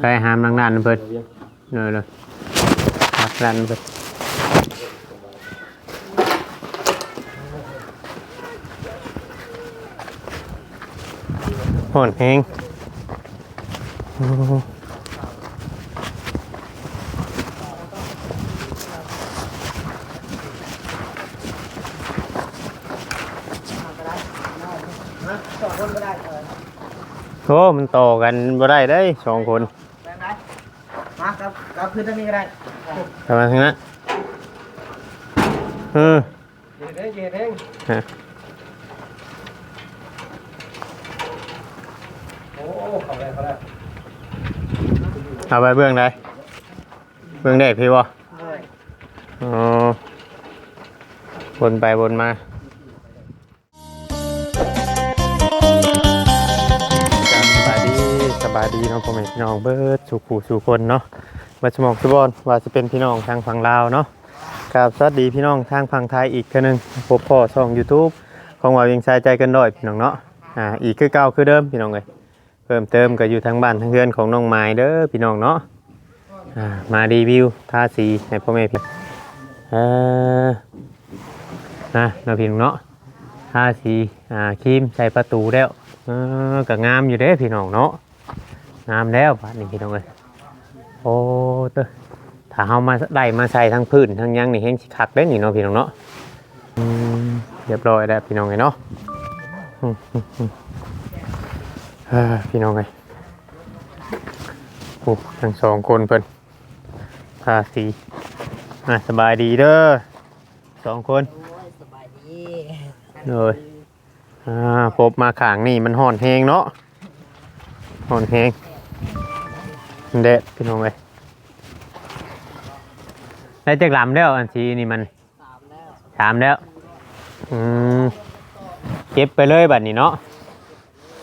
ไปหามนางนันเพิ่นเลยเลยหักนันเพิ่นโหนแฮงโอ้โห สองคนก็ได้เออ โอ้มันต่อกันบ่ได้ได้สองคนแบบไหนมาครับกับพื้นตรงนี้ก็ได้ทำไมทั้งนั้นเออเย็นเองเย็นเองฮะโอ้เขาได้เขาได้เอาไปเบื้องใดเบื้องเด็กพี่บ่เลยอ๋อวนไปวนมา ดีเนาะพ่อแม่พี่น้องเบิร์ดสู่ผู้สู่คนเนาะมาสมองสุบอนว่าจะเป็นพี่น้องทางฝั่งลาวเนาะกับสวัสดีพี่น้องทางฝั่งไทยอีกเทื่อหนึงพบพ่อช่อง YouTube ของว่าเวียงชายใจกันด้อยพี่น้องเนาะอ่าอีกคือเก่าคือเดิมพี่น้องเลยเพิ่มเติมก็อยู่ทางบ้านทางเรือนของน้องไม้เด้อพี่น้องเนาะอ่ามารีวิวทาสีให้พ่อแม่พี่เออนะเราพี่น้องเนาะทาสีอ่าครีมใส่ประตูแล้วเออก็งามอยู่เด้พี่น้องเนาะ งามแล้วบ้านนี้พี่น้องเลยโอ้เต้อถ้าเฮามาได้มาใส่ทั้งพื้นทั้งหยังนี่เฮงสิคักได้นี่เนาะพี่น้องเนาะอืมเรียบร้อยแล้วพี่น้องไงเนาะอืมอืมอืมเอ้อพี่น้องไงโอ้ทั้งสองคนเพิ่นทาสีอะสบายดีเด้อสองคนโอ้ยสบายดีเลยอ่าพบมาขางนี่มันห่อนแหงเนาะห่อนแหง เด็ดพี่น้องไงได้จากลำแล้วอันทีนี่มันสามแล้วถามแล้วอืมเก็บไปเลยบัดนี้เนาะ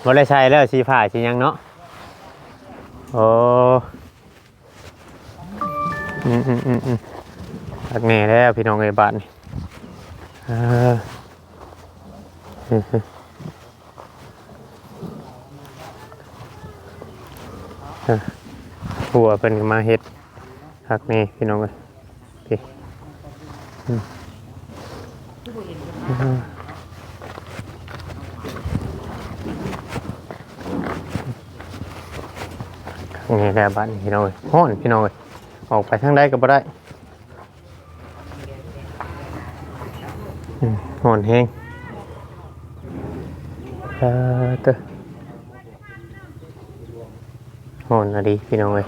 บ่ได้ใช้แล้วสีผ้าสียังเนาะโอ้อืมอืมอืมอืมตักแน่แล้วพี่น้องไอ้บ้านนี่เออเออ หัวเป็นมาเฮ็ดตักแหน่พี่น้องเอ้ยพี่นี่แหละบ้านพี่น้องเอ้ยฮ้อนพี่น้องเอ้ยออกไปทางใดก็บ่ได้อืมฮ้อนแฮงเออเตอ ฮ้อนอะดีพี่น้องเอ้ย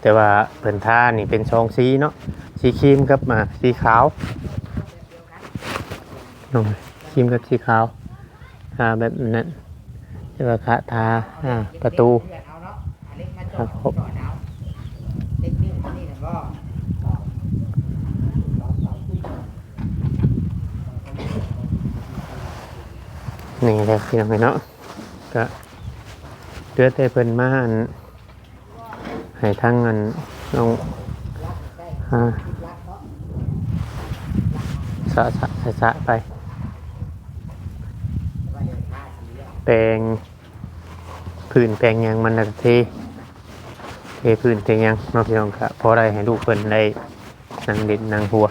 แต่ว่าเพิ่นท่านี่เป็นซองสีเนาะสีครีมกับมาสีขาวน้องครีมกับสีขาวทาแบบนั้นแต่ว่าคะทาอ่าประตูครับผมนี่แหละพี่น้องเนาะก็เดือดแต่เพิ่นมาอัน ให้ทั้งเงิน้องฮะสะสะสะสะไปแปลงพื้นแปลงยังมันน่ะเทเทพื้นเทหยังนาะพี่น้องครับพอได้ให้ลูกเพิ่นได้นั่งเด็ดนั่งหัว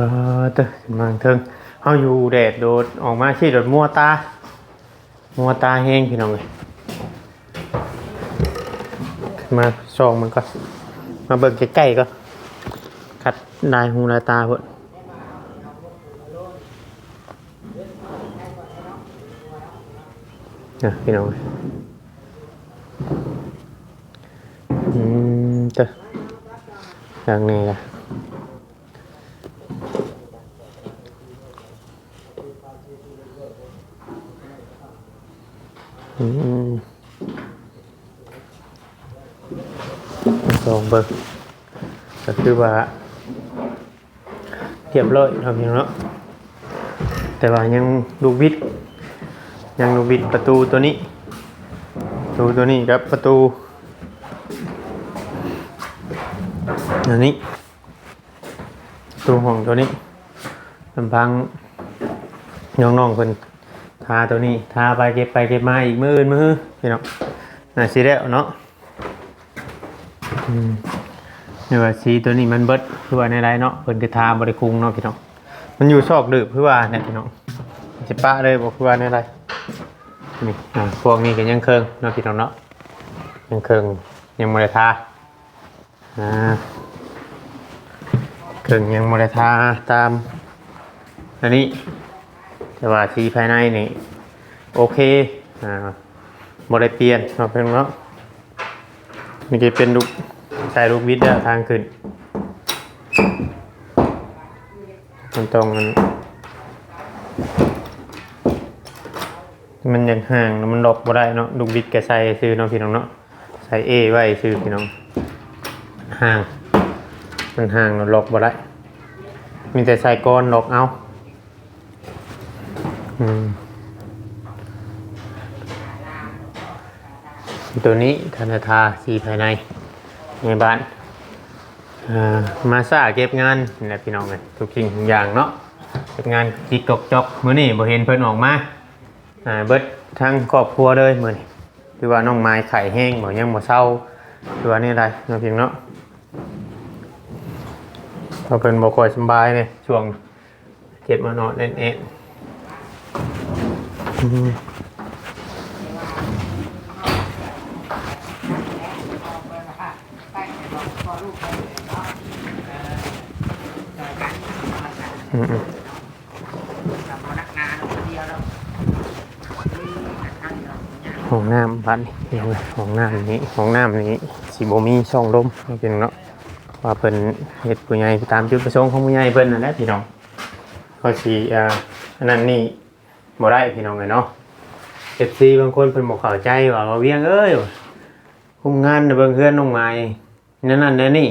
เออเตขึ้นมาเทิงเฮาอยู่แดดโดดออกมาขี้โดดมัวตา มัวตาแห้งพี่น้องเลยขึ้นมาซองมันก็มาเบิ่งใกล้ๆก็คัดลายหูลายตาเพิ่นนะพี่น้องอืมเตออย่างนี้ล่ะ สองเบอร์ก็คือว่าเทียบร้อยทำอย่างเนาะแต่ว่ายังลูกบิดยังลูกบิดประตูตัวนี้ ประตูตัวนี้ครับประตูอันนี้ประตูห้องตัวนี้ลำพังน้องๆเพิ่น ทาตัวนี้ทาไปเก็บไปเก็บมาอีกมืออื่นมือพี่น้องน่าสิแล้วเนาะอืมเดี๋ยว่าสีตัวนี้มันเบิดคือว่าในไรเนาะเพิ่นคือทาบริคุงเนาะพี่น้องมันอยู่ซอกดึกคือว่าเนี่ยพี่น้องสิปะเลยบอกคือว่าในไรนี่อ่าพวกนี้ก็ยังเคิงเนาะพี่น้องเนาะยังเคิงยังโมได้ทาอ่าเคิงยังโมได้ทาตามอันนี้ แต่ว่าสีภายในนี่ โอเคอ่าโมได้เปลี่ยนเนาะพี่น้องเนาะนี่ก็เป็นลูกใส่ลูกวิทย์ทางขึ้น มันตรงมันมันยังห่างมันหลบบ่ได้เนาะลูกบิดแกใส่ซื้อเนาะพี่น้องเนาะใส่เอไว้ซื้อพี่น้องห่าง มันห่างแล้วหลบบ่ได้มีแต่ใส่ก้อนหลบเอา ตัวนี้ธนาคาสีภายในในบ้านอ่ามาซ่าเก็บงานนี่แหละพี่น้องเลยทุกสิ่งทุกอย่างเนาะเก็บงานจิกกจกมือนี้บ่เห็นเพิ่นออกมาเบิดทั้งครอบครัวเลยเหมือนี่คือว่าน้องไม้ไข่แห้งบอกยังบ่เศร้าคือว่านี่อะไรเนาะเพียงเนาะเราเป็นบ่ค่อยสบายเลยช่วงเก็บมานอนเล่นเอง อืมห้องน้ำบ้านนี่ห้องน้ำนี้ห้องน้ำนี้สีโบมีช่องลมเนาะพี่น้องเนาะว่าเพิ่นเฮ็ดผู้ใหญ่ตามจุดประสงค์ของผู้ใหญ่เพิ่นนั่นแหละพี่น้องเขาสีอ่าอันนั้นนี่ บ่ได้พี่น้องเลยเนาะ FC บางคนเพิ่นบ่เข้าใจว่าว่าเวียงเอ้ยคุมงานน่ะเบิ่งเฮือนน้องไม้นั่นนั่นนั่นนี่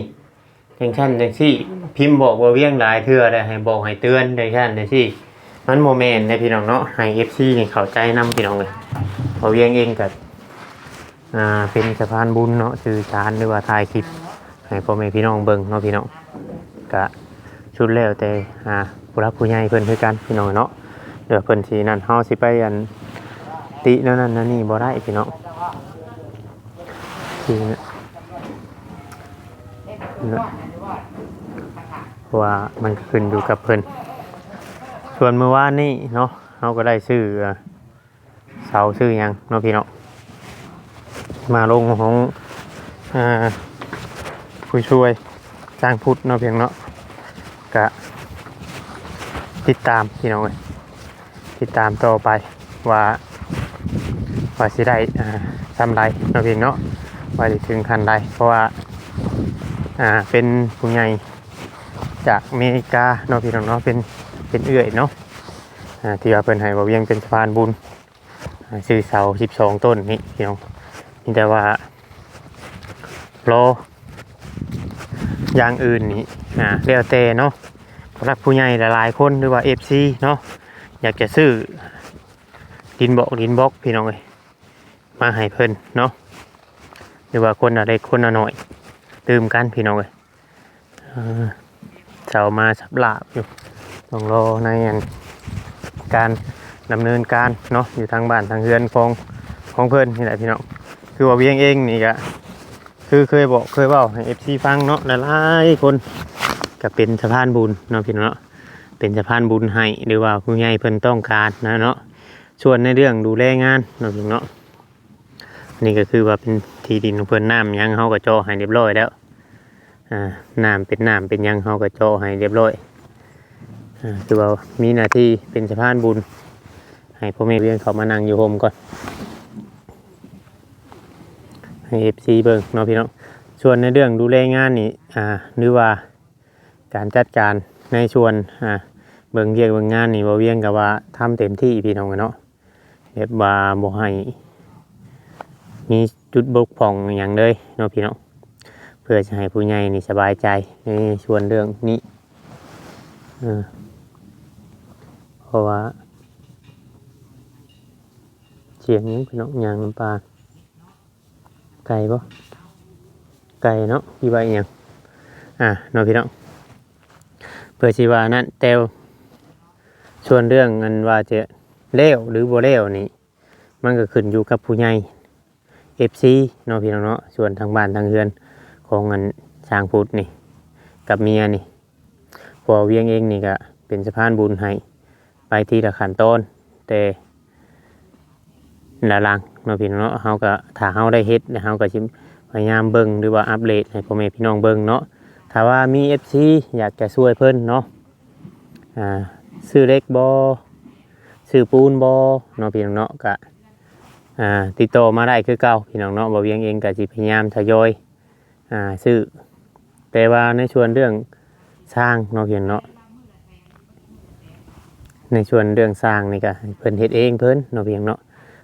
จังซั่นจังซี่ พิมพ์บอกว่าเวียงหลายเทื่อได้ให้บอกให้เตือนจังซั่นจังซี่ มันโมเมนต์นะพี่น้องเนาะให้ FC นี่เข้าใจนํพี่น้องเลยพอเวียงเองกับอ่าเป็นสะพานบุญเนาะสื่อสารหรือว่าถ่ายคลิปให้พ่อแม่พี่น้องเบิ่งเนาะพี่น้องกะชุดแล้วแต่อ่าผู้รักผู้ใหญ่เพิ่นคือกันพี่น้องเนาะ เดี๋ยวเพิ่นสินั่นเฮาสิไปอันตินั่นนั่นนั่นนี่บ่ได้พี่น้องคือเพราะว่ามันขึ้นอยู่กับเพิ่นส่วนเมื่อวานนี้เนาะเฮาก็ได้ซื้อเสาชื่อหยังเนาะพี่เนาะมาลงของอ่าผู้ช่วยจ้างพุทธเนาะเพียงเนาะกะติดตามพี่น้องเลย ติดตามต่อไปว่าว่าสิได้ทำไรเนาะเพียงเนาะว่าสิถึงขั้นใดเพราะว่าอ่าเป็นผู้ใหญ่จากอเมริกาเนาะพี่น้องเนาะเป็นเป็นเอื้อยเนาะอ่าที่ว่าเพิ่นให้ว่เวียงเป็นสะพานบุญอ่าชื่อเสาสิบสองต้นนี่พี่น้องมีแต่ว่าโลอย่างอื่นนี่อ่าเรียวเตเนาะผู้รักผู้ใหญ่หลายๆคนหรือว่าเอฟซีเนาะ อยากจะซื้อดินบอกดินบล็อกพี่น้องเลยมาให้เพิ่นเนาะหรือว่าคนอะไรคนหน่อยตื่มกันพี่น้องเลยอ่าเสามาสับลาบอยู่ต้องรอในนการดำเนินการเนาะอยู่ทางบ้านทางเฮือนของของเพื่อนนี่แหละพี่น้องคือว่าเวียงเองนี่ก็คือเคยบอกเคยเว่าให้เอฟซีฟังเนาะหลายๆคนก็เป็นสะพานบุญเนาะพี่น้องเนาะ เป็นสะพานบุญให้หรือว่าผู้ใหญ่เพิ่นต้องการนะเนาะส่วนในเรื่องดูแลงานเนาะพี่น้องเนาะนนี่ก็คือว่าเป็นที่ดินของเพิ่นน้ำยังเฮาก็เจาะให้เรียบร้อยแล้วอ่าน้ำเป็นน้ำเป็นยังเฮาก็เจาะให้เรียบร้อยอ่าคือว่ามีหน้าที่เป็นสะพานบุญ ให้พ่อแม่เรียนเขามานั่งอยู่โฮมก่อนให้เอฟซีเบิ่งเนาะพี่น้องส่วนในเรื่องดูแลงานนี่อ่าหรือว่าการจัดการ ในส่วนอ่าเบิ่งเรียกเบิ่งงานนี่บ่เวียงกับว่าทำเต็มที่พี่น้องเนาะแบบว่าบ่ให้มีจุดบกพร่องอย่างเลยเนาะพี่น้องเพื่อจะให้ผู้ใหญ่นี่สบายใจในส่วนเรื่องนี้เอเพราะว่าเสียงหยังพี่น้องยางน้ำปลาไก่บ่ไก่เนาะพี่ใบาอิหยังอะเนาะพี่น้อง เพื่อชีวานั้นแต่ส่วนเรื่องเงินว่าจะเลี้ยวหรือบ่เลี้ยวนี่มันก็ขึ้นอยู่กับผู้ใหญ่ FC เนาะพี่น้องเนาะส่วนทางบ้านทางเรือนของเงินช้างพุทธนี่ กับเมียนี่พอเวียงเองนี่ก็เป็นสะพานบุญให้ไปทีละขันตอนแต่ละลังเนาะพี่น้องเนาะเฮาก็ถ้าเฮาได้เฮ็ดเฮาก็สิพยายามเบิ่งหรือว่าอัปเดตให้พ่อแม่พี่น้องเบิ่งเนาะ ถ้าว่ามี FC อยากจะช่วยเพิ่นเนาะอ่าซื้อเล็กบ่ซื้อปูนบ่เนาะพี่น้องเนาะก็อ่าติดต่อมาได้คือเก่าพี่น้องเนาะบ่เวียงเองก็สิพยายามทยอยอ่าซื้อแต่ว่าในส่วนเรื่องสร้างเนาะเพียงเนาะในส่วนเรื่องสร้างนี่ก็เพิ่นเฮ็ดเองเพิ่นเนาะเพียงเนาะ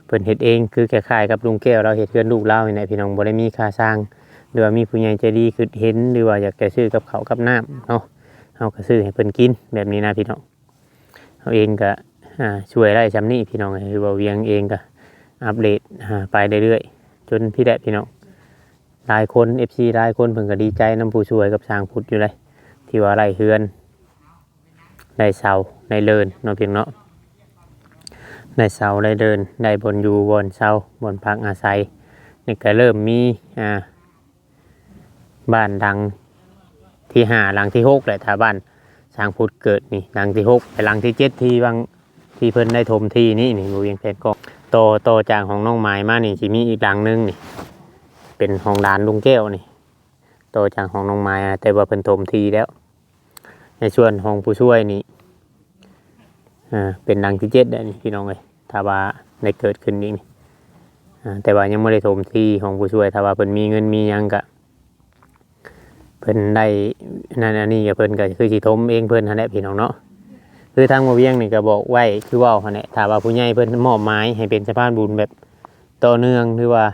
เพิ่นเฮ็ดเองคือคล้ายกับลุงแก้วเราเฮ็ดเพื่อนลูกเราเนี่แหละพี่น้องบ่ได้มีค่าสร้าง หรือว่ามีผู้ใหญ่ใจดีคือเห็นหรือว่าอยากจะซื้อกับเขากับน้ำเนาะเฮาก็ซื้อให้เพิ่นกินแบบนี้นะพี่น้องเฮาเองก็ช่วยได้ซำนี้พี่น้องหรือว่าเวียงเองก็อัปเดตไปเรื่อยๆจนพี่แดะพี่น้องหลายคน FC หลายคนเพิ่นก็ดีใจน้ำผู้ช่วยกับสร้างพุทธอยู่เลยที่ว่าไรเฮือนได้เสาได้เลินเนาะเพียงเนาะได้เสาได้เดินได้บนอยู่บนเสาบนพักอาศัยนี่ก็เริ่มมีอ่า บ้านดังที่ห้าหลังที่หกแหละถ้าบ้านสร้างพุทธเกิดนี่หลังที่หกไปหลังที่เจ็ดที่บางที่เพิ่นได้ถมที่นี่นี่บริเวณเพชรก็โตโตจากของน้องไม้มานี่สิมีอีกหลังหนึงนี่ เป็นห้องดานลุงแก้วนี่โตจากห้องน้องไม้แต่ว่าเพิ่นถมทีแล้ว ในส่วนห้องผู้ช่วยนี่อ่าเป็นดังที่เจ็ดได้นี่พี่น้องเลยถ้าว่าได้เกิดขึ้นอีกนี่แต่ว่ายังไม่ได้ถมที่ห้องผู้ช่วยถ้าว่าเพิ่นมีเงินมียังกะ เพิ่นได้นั่นอันนี้กับเพิ่นก็คือสิถมเองเพิ่นหั่นแหละพี่น้องเนาะคือทางมาเวียงนี่ก็บอกไว้คือเว่าหั่นแหละถ้าว่าผู้ใหญ่เพิ่นมอบหมายให้เป็นสะพานบุญแบบต่อเนื่องหรือว่า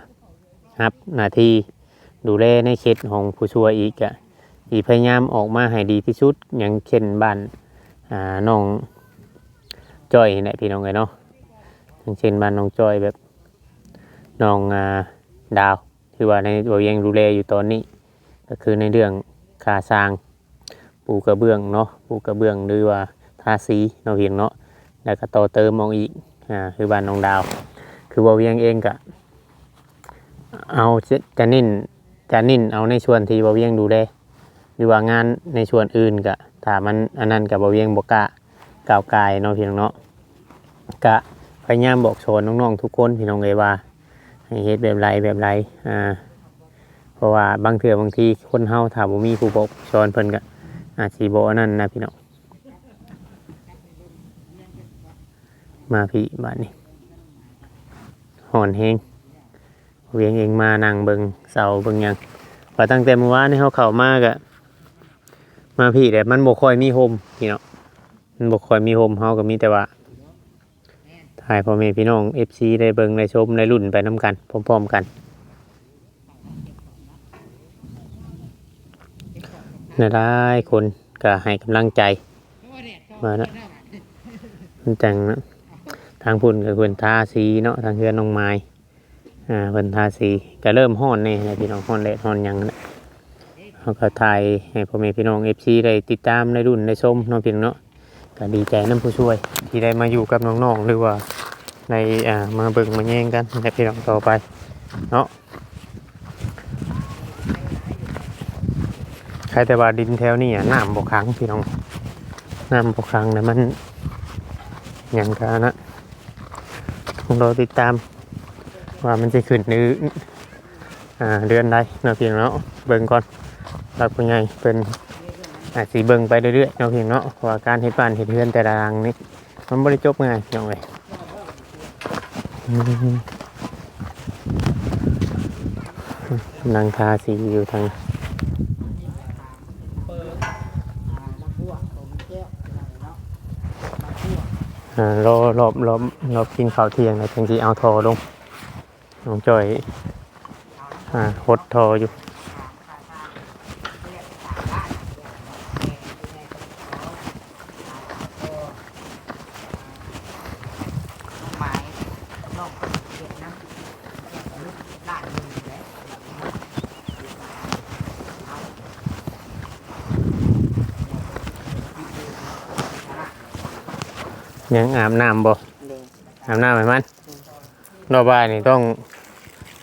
ครับหน้าที่ดูแลในเขตของผู้ช่วยอีกอะอีพยายามออกมาให้ดีที่สุดอย่างเช่นบ้านอ่าน้องจ้อยนี่แหละพี่น้องไงเนาะอย่างเช่นบ้านน้องจ้อยแบบน้องอ่าดาวที่ว่าในตัวยังดูแลอยู่ตอนนี้ ก็คือในเรื่องคาสร้างปูกระเบื้องเนาะปูกระเบื้องหรือว่าทาสีเนาะเพียงเนาะแล้วก็ต่อเติมมองอีกอ่าคือบ้านน้องดาว คือว่าเวียงเองกะเอาจะนิ่นจะนิ่นเอาในส่วนที่บ่เวียงดูแลหรือว่างานในส่วนอื่นก็ถ้ามันอันนั้นกับบ่เวียงบ่กล้าก้าวกายเนาะพี่น้องเนาะกะพยายามบอกสอนน้องๆทุกคนพี่น้องเลยว่าให้เฮ็ดแบบไรแบบไรอ่า เพราะว่าบางเถื่อบางทีคนเฮาถ้าบ่มีผู้บอกสอนเพิ่นก็อาจสิบ่นนั้นนะพี่น้องมาพี่บ้านนี้หอนแฮงเวียงเองมานั่งเบิงเสาเบิงหยังพอตั้งแต่เมื่อวานนี่เขาเข้ามากะมาพี่แต่มันบ่ค่อยมีโฮมพี่เนาะมันบ่ค่อยมีโฮมเฮาก็มีแต่ว่าถ่ายพ่อแม่พี่น้อง FC ได้เบิงได้ชมได้รุ่นไปน้กันพร้อมๆกัน นะได้คนก็ให้กำลังใจมาเนาะมันจังนะทางพุ่นกับเพิ่นทาสีเนาะทางเฮือนน้องไม้อ่าเพิ่นทาสีก็เริ่มฮ้อนนี่นะพี่น้องฮ้อนเละฮ้อนยังนะเขาก็ถ่ายให้พ่อแม่พี่น้องเอฟซีได้ติดตามได้รุ่นได้ชมน้องพี่น้องเนาะก็ดีใจน้ำผู้ช่วย ที่ได้มาอยู่กับน้องๆหรือว่าในอ่ามาเบิ่งมาแย่งกันให้พี่น้องต่อไปเนาะ ใครแต่ว่าดินแถวนี้อะน้ำบกครั้งพี่น้องน้ำบกครั้งนะมันหยังกันนะต้องรอติดตาม ว่ามันจะขึ้นหรืออเดือนใดเนาะพียงเนาะเบิ่งก่อนรักผู้ใหญ่เป็นอาจสีเบิ่งไปเรื่อยๆเนาะพียงเนาะเพราะว่าการเฮ็ดบ้านเฮ็ดเรือนแต่ละหลังนี่มันบ่ได้จบง่ายน้องเอ้ยอืมกำลังทาสีอยู่ทาง น้ำบัวผมแก้วเนาะ อ่า รอรอบรอบรอบกินข้าวเที่ยงนะจังสีเอาทอลงน้องจอยอ่าหดทออยู่ ไม้นอกเก็บ ยังอาบน้ำบ่เลยอาบน้ำให้มันรอบบ่ายนี่ต้อง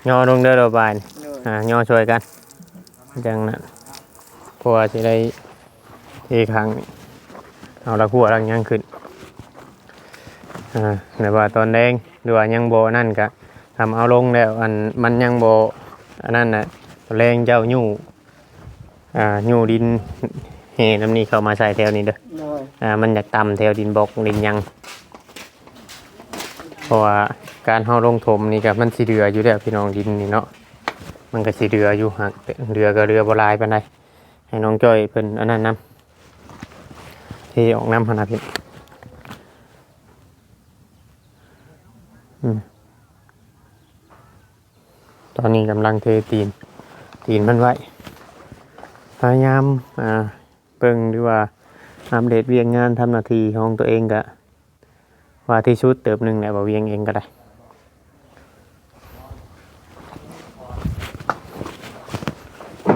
ย่อลงเด้อรอบบ่ายนี่เลยอ่าย่อช่วยกันจังนั้นเพราะว่าสิได้ทีครั้งนี่เอาละหัวลังยังขึ้นอ่าแต่ว่าตอนแดงหรือว่ายังโบนั่นก็ทำเอาลงแล้วอันมันยังโบอันนั้นน่ะตอนแรงเจ้ายู่อ่ายู่ดินเฮน้ำนี่เข้ามาใส่แถวนี้เด้อเลย อ่ามันอยากต่ำแถวดินบกดินยังเพราะว่าการเฮาลงถมนี่กับมันสิเรืออยู่แล้วพี่น้องดินนี่เนาะมันก็สิเรืออยู่หักเรือก็เรือโบราณปานใดให้น้องจ้อยเพิ่นอันนั้นนำเทออกน้ำพนาพี่อืมตอนนี้กำลังเทตีนตีนมันไว้พยายามอ่าเบิ่งหรือว่า ทำเดตเวียงงานทำหน้าที่ของตัวเองก็ว่าที่ชุดเติบหนึ่งแหละว่าเวียงเองก็ได้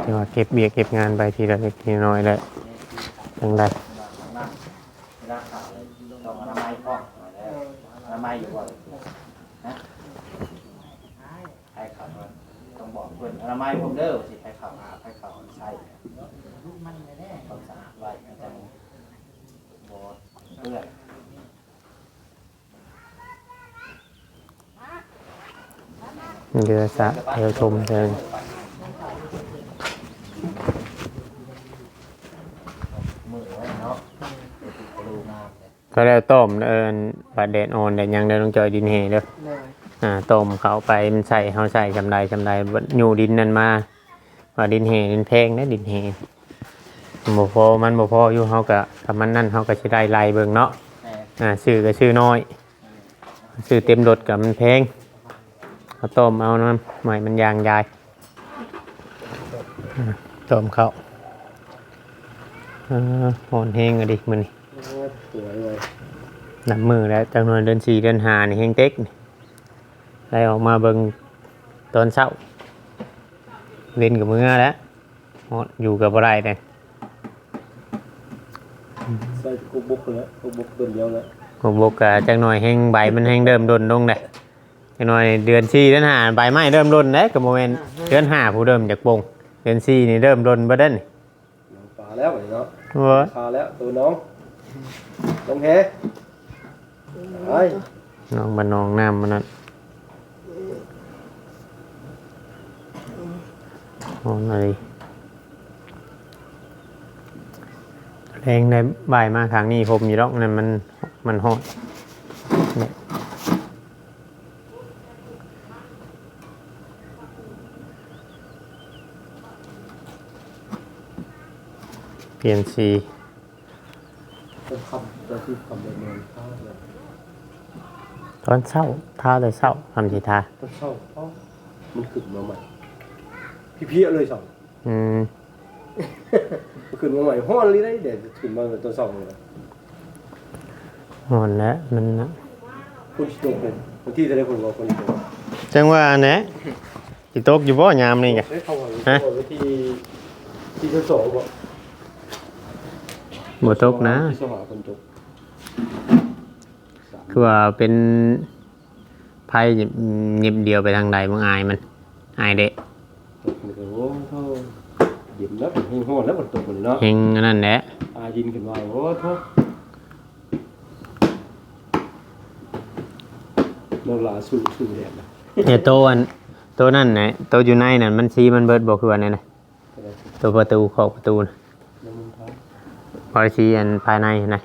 ที่ว่าเก็บเบียเก็บงานไปทีละเล็กทีละน้อยแหละจังได้งอนามัยพ่อมาแล้วอนามัยอยู่ก่อนนะให้เขาต้องบอกเพื่อนอนามัยผมเด้อสิให้เขาอาบให้เขาใส่ต้องสะอาดไว้จังบอดเพื่อน เรือสะเรือชมเชิงมือไว้เนาะดูงามเลยก็แล้วต้มเอินบาดเดดออนแต่ยังได้ต้องจอยดินเฮเด้อเลยอ่าต้มเขาไปมันใส่เขาใส่จำได้จำได้อยู่ดินนั่นมาว่าดินเฮดินแพงนะดินเฮบ่พอมันบ่พออยู่เฮาก็ถ้ามันนั่นเฮาก็สิได้ไล่เบิ่งเนาะแม่อ่าซื้อก็ซื้อน้อยซื้อเต็มรถกับมันแพง เอาต้มเอาน้ำใหม่มันยางยายอ่าต้มเขาอ่าหอนแห้งอะดิมือนี่สวยเลยนับมือแล้วจำนวนเดือนสี่เดือนห้านี่แห้งเต็กนี่ไล่ออกมาเบิ่งตอนเช้าเว้นกับมือแล้วฮอดอยู่กับอะไรเนี่ยใส่กุกบุกเลยกุกบุกตัวเดียวเลยผมบอกกะจังหน่อยแห้งใบมันแห้งเริ่มดนลงเลย จังหน่อยเดือนสี่เดือนห้าใบไม้เริ่มดนแล้วกับโมเมนต์เดือนห้าผู้เริ่มจากปงเดือนสี่นี่เริ่มดนบ่ได้นี่น้องปลาแล้วไอ้เนาะเว้ยปลาแล้วตัวน้องลงเฮไอ้น้องบ้านน้องน้ำมันนั่นโอ้อะไรแรงในบ่ายมาครั้งนี้ผมมีร่องนั่นมันมันฮอดเนี่ย เปลี่ยนสีตัวคำตัวที่คำเป็นเงินข้าวเลยตอนเช้าท่าเลยเช้าทำสีทาตัวเช่าเอ้ามันขึ้นมาใหม่ พี่เพี้ยเลยสองอืมมันขึ้นมาใหม่ห้อนเลยได้เดี๋ยวขึ้นมาตัวสองเลยหอนแล้วมันนะคนชิโตกเลยบางที่จะได้คนว่าคนชิโตกจังว่าแหนะจิตกอยู่บ่ยามนี่ไงได้เข้ามาฮะเข้าไปที่ที่ชั้นสองบ อกบ่ตกนะ ที่สหาคนจบคือว่าเป็นไพ่หยิบเดียวไปทางใดมึงอายมัน อายเดะตกมันก็โอ้โหเย็นแล้วเฮงห้อนแล้วมันตกเลยเนาะเฮงอันนั้นแหละอายินขึ้นมาโอ้โหเราลาสู้สู้แดดนะเนี่ยโตอันโตนั่นนะโตอยู่ในนั่นมันสีมันเบิดบ่คือว่าแน่น่ะตัวประตูขอบประตูน่ะน้ำมันท้า พอสีอันภายในนะ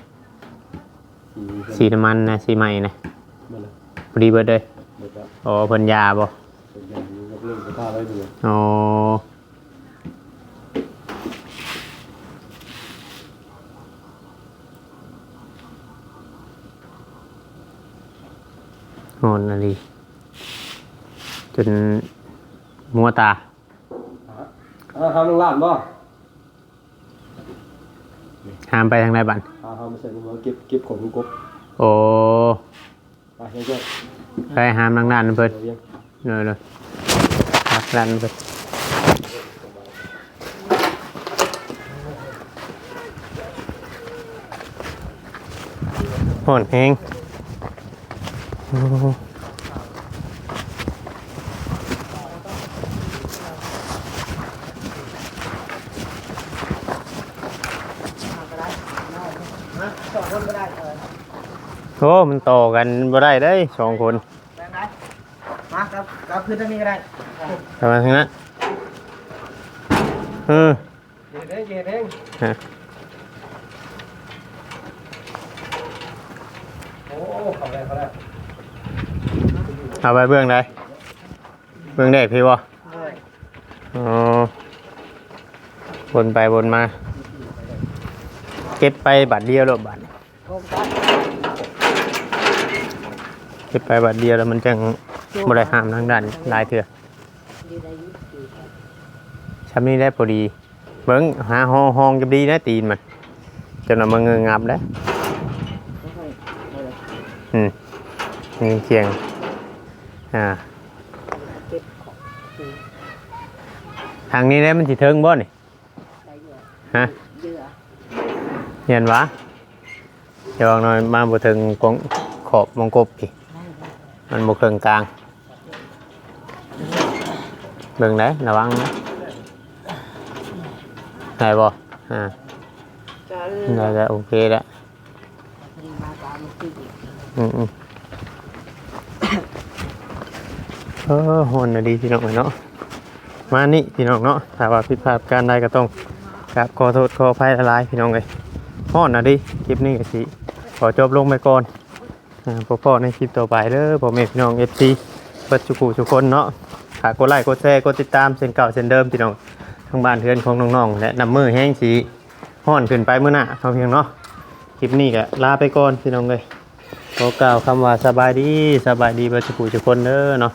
สีสีน้ำมันนะสีใหม่นะมันนะพอดีเบิดเลยเดี๋ยวจะอ๋อเพิ่นยาบ่เป็นอย่างนี้กับเรื่องกระทาไว้ดูอ๋อโหนอะไรจนมัวตาอ่าทำน้องล้านบ่ห้ามไปทางใดบันอ่าทำมาใส่หัวเก็บเก็บของลูกกบโอ้ไปเฮ้ยเจ้าไปห้ามทางด้านนั้นเพิ่นเดี๋ยวยังเลยเลยรักด้านนั้นเพิ่นห่อนแห้งโอ้ มาก็ได้นะสองคนก็ได้เออ โหมันต่อกันบ่ได้ได้สองคนแบ่งไหนมาครับครับขึ้นทางนี้ก็ได้ทำมาทางนั้นเออเย็นเองเย็นเองฮะโอ้เขาได้เขาได้เอาไปเบื้องใดเบื้องได้พี่วะเลยอ๋อวนไปวนมา เก็บไปบัตรเดียวหรอบัตร โครงการเก็บไปบัตรเดียวแล้วมันจังบ่ได้ห้ามทางด้านหลายเถื่อดีได้ยุติช้ำนี้ได้พอดี เบิ้งหาห้องห้องจะดีนะตีนมันจนเอามาเงืองับแล้วก็ให้เอาเลยอืมนี่เคียงอ่าเก็บของทางนี้ได้มันสิเทิงบ่นี่ได้เยอะฮะเยอะเห็นวะเดี๋ยวเอาหน่อยมาบ่ถึงกงขอบวงกบอีก มันบ่เครื่องกลางเบิ่งได้ระวังนะได้บ่อ่าจะได้แล้โอเคแล้วอืมอืมเออหอนนดีพี่น้องเนาะมานี่พี่น้องเนาะถ้าว่าผิดพลาดการใดก็ต้องกราบขอโทษขออภัยละลายพี่น้องเลยหอนนะดีคลิปนี้ก็สิขอจบลงไปก่อน อ่าพบกันในคลิปต่อไปเด้อผมเองพี่น้อง FC ปัจจุบันทุกคนเนาะฝากกดไลค์กดแชร์กดติดตามเส้นเก่าเส้นเดิมพี่น้องทางบ้านเพื่อนของน้องๆและนำมือแห้งสีห่อนขึ้นไปเมื่อหน้าเท่าเพียงเนาะคลิปนี้ก็ลาไปก่อนพี่น้องเลยขอกล่าวคำว่าสบายดีสบายดีปัจจุบันทุกคนเด้อเนาะ